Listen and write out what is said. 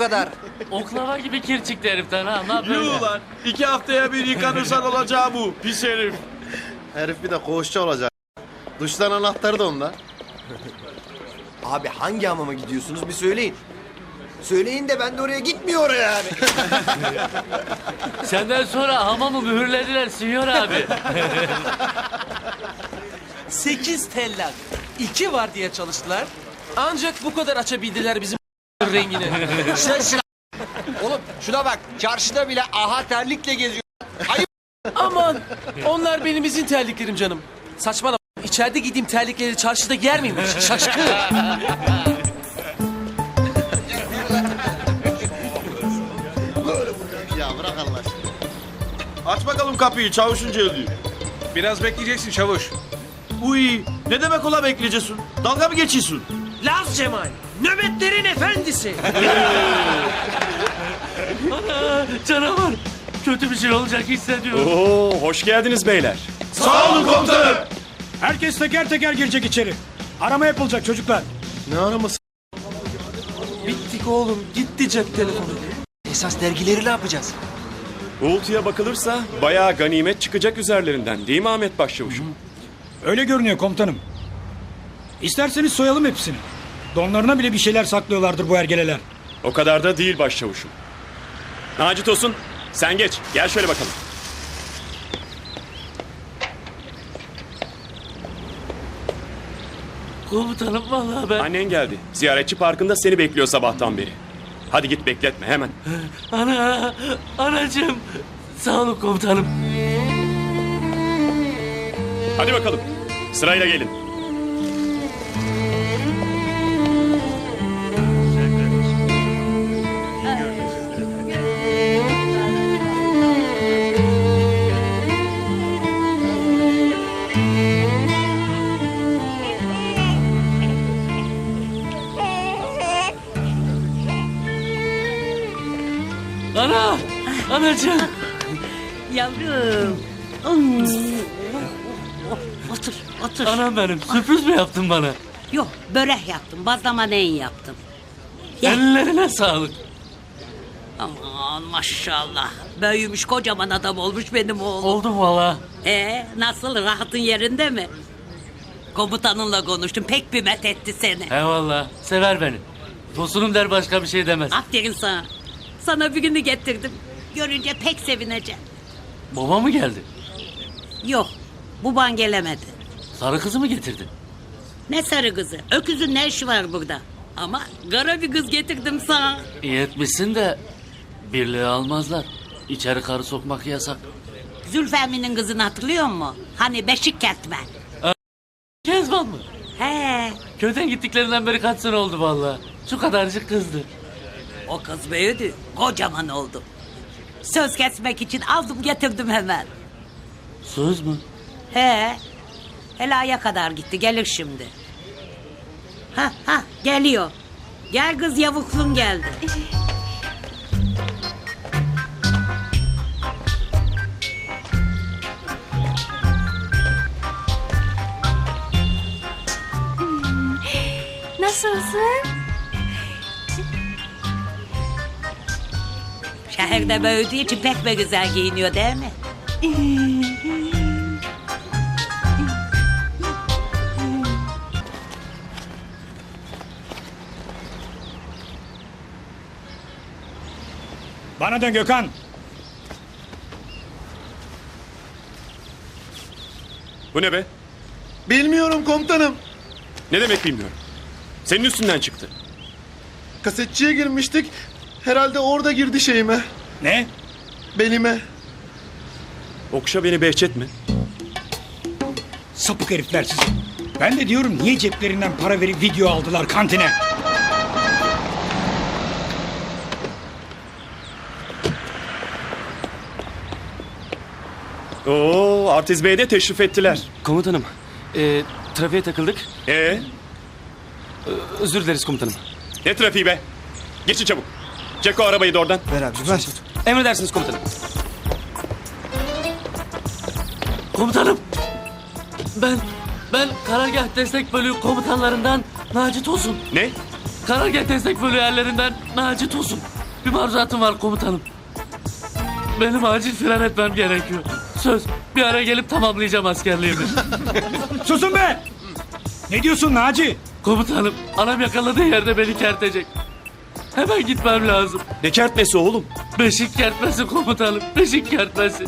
kadar. Oklava gibi kir çıktı heriften ha. Ne yapıyorsun? Yuh lan. İki haftaya bir yıkanırsan olacağı bu. Pis herif. Herif bir de koğuşçu olacak. Duştan anahtarı da onda. Abi hangi hamama gidiyorsunuz bir söyleyin. Söyleyin de ben de oraya gitmiyor yani. Senden sonra hamamı mühürlediler Sinyor abi. Sekiz tellak. iki var diye çalıştılar. Ancak bu kadar açabildiler bizim rengini. Oğlum şuna bak. Çarşıda bile aha terlikle geziyor. Aman onlar benim izin terliklerim canım. Saçmalama. İçeride giydiğim terlikleri çarşıda giyer miyim? Şaşkın. Ya bırak Allah aşkına. Aç bakalım kapıyı çavuşun geldi. Biraz bekleyeceksin çavuş. Uy ne demek ola bekleyeceksin? Dalga mı geçiyorsun? Laz Cemal. Nöbetlerin efendisi. Ana, canavar. Kötü bir şey olacak hissediyorum. Oo, hoş geldiniz beyler. Sağ olun komutanım. Herkes teker teker girecek içeri. Arama yapılacak çocuklar. Ne araması? Bittik oğlum. Gitti cep telefonu. Esas dergileri ne yapacağız? Uğultuya bakılırsa bayağı ganimet çıkacak üzerlerinden değil mi Ahmet Başçavuşum? Öyle görünüyor komutanım. İsterseniz soyalım hepsini. Donlarına bile bir şeyler saklıyorlardır bu ergeleler. O kadar da değil Başçavuşum. Naci Tosun sen geç gel şöyle bakalım. Komutanım vallahi ben... Annen geldi. Ziyaretçi parkında seni bekliyor sabahtan beri. Hadi git bekletme hemen. Ana, anacığım. Sağ olun komutanım. Hadi bakalım. Sırayla gelin. Ana, anacığım. Yavrum. Hmm. Otur, otur. Anam benim. Sürpriz mi yaptın bana? Yok, börek yaptım. Bazlama neyin yaptım? Ye. Ellerine sağlık. Aman maşallah. Büyümüş kocaman adam olmuş benim oğlum. Oldum valla. Ee, nasıl rahatın yerinde mi? Komutanınla konuştum. Pek bir met etti seni. Eyvallah. Sever beni. Tosunum der başka bir şey demez. Aferin sana. Sana bir günü getirdim. Görünce pek sevineceksin. Baba mı geldi? Yok, baban gelemedi. Sarı kızı mı getirdin? Ne sarı kızı? Öküzün ne işi var burada? Ama kara bir kız getirdim sana. İyi etmişsin de birliğe almazlar. İçeri karı sokmak yasak. Zülfemi'nin kızını hatırlıyor musun? Hani beşik kertmen. Kezban mı? He, Köyden gittiklerinden beri kaç sene oldu valla. Şu kadarcık kızdı. O kız büyüdü. Kocaman oldu. Söz kesmek için aldım getirdim hemen. Söz mü? He, helaya kadar gitti gelir şimdi. Ha ha geliyor. Gel kız yavuklun geldi. Nasılsın? Şehirde büyüdüğü için pek ve güzel giyiniyor değil mi? Bana dön Gökhan. Bu ne be? Bilmiyorum komutanım. Ne demek bilmiyorum. Senin üstünden çıktı. Kasetçiye girmiştik. Herhalde orada girdi şeyime. Ne? Belime. Okşa beni Behçet mi? Sapık herifler sizi. Ben de diyorum niye ceplerinden para verip video aldılar kantine? Oo, Artiz Bey'e de teşrif ettiler. Komutanım, e, trafiğe takıldık. Ee, Özür dileriz komutanım. ne trafiği be? Geçin çabuk. Çek o arabayı da oradan. Ver abi ver. Emredersiniz komutanım. Komutanım. Ben, ben Karagah Destek Bölüğü komutanlarından Naci Tosun. Ne? Karargah Destek Bölüğü yerlerinden Naci Tosun. Bir maruzatım var komutanım. Benim acil fren etmem gerekiyor. Söz bir ara gelip tamamlayacağım askerliğimi. Susun be! Ne diyorsun Naci? komutanım anam yakaladığı yerde beni kertecek. Hemen gitmem lazım. Ne kertmesi oğlum? Beşik kertmesi komutanım. Beşik kertmesi.